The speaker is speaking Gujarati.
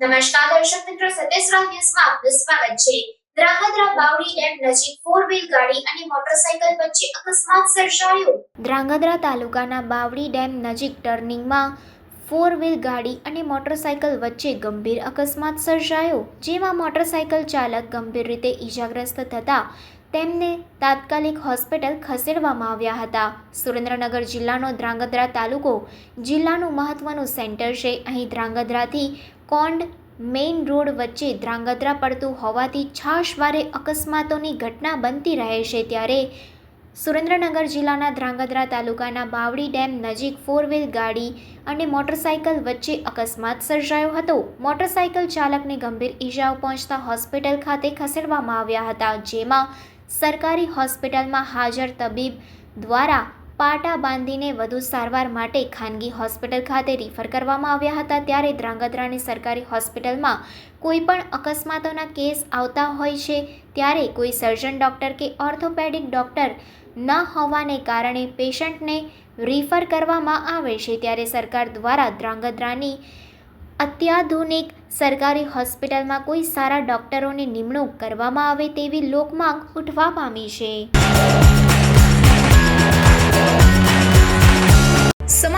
નમસ્કાર દર્શક મિત્રો સત્યસ્રાવ ન્યૂઝમાં આપનું સ્વાગત છે. ધ્રાંગધ્રા બાવડી ડેમ નજીક ટર્નિંગમાં ફોર વ્હીલ ગાડી અને મોટરસાયકલ વચ્ચે ગંભીર અકસ્માત સર્જાયો, જેમાં મોટરસાયકલ ચાલક ગંભીર રીતે ઈજાગ્રસ્ત થતા તેમને તાત્કાલિક હોસ્પિટલ ખસેડવામાં આવ્યા હતા. સુરેન્દ્રનગર જિલ્લાનો ધ્રાંગધ્રા તાલુકો જિલ્લાનું મહત્વનું સેન્ટર છે. અહીં ધ્રાંગધ્રાથી કોંડ મેઇન રોડ વચ્ચે ધ્રાંગધ્રા પડતું હોવાથી છાશવારે અકસ્માતોની ઘટના બનતી રહે છે ત્યારે સુરેન્દ્રનગર જિલ્લાના ધ્રાંગધ્રા તાલુકાના બાવડી ડેમ નજીક ફોર વ્હીલ ગાડી અને મોટરસાયકલ વચ્ચે અકસ્માત સર્જાયો હતો. મોટરસાયકલ ચાલકને ગંભીર ઈજાઓ પહોંચતા હોસ્પિટલ ખાતે ખસેડવામાં આવ્યા હતા, જેમાં સરકારી હોસ્પિટલમાં હાજર તબીબ દ્વારા પાટા બાંધીને વધુ સારવાર માટે ખાનગી હોસ્પિટલ ખાતે રિફર કરવામાં આવ્યા હતા. ત્યારે ધ્રાંગધ્રાની સરકારી હોસ્પિટલમાં કોઈ પણ અકસ્માતોના કેસ આવતા હોય છે, ત્યારે કોઈ સર્જન ડૉક્ટર કે ઓર્થોપેડિક ડૉક્ટર ન હોવાને કારણે પેશન્ટને રિફર કરવામાં આવે છે. ત્યારે સરકાર દ્વારા ધ્રાંગધ્રાની અત્યાધુનિક સરકારી હોસ્પિટલમાં કોઈ સારા ડૉક્ટરોની નિમણૂક કરવામાં આવે તેવી લોકમાંગ ઉઠવા પામી છે.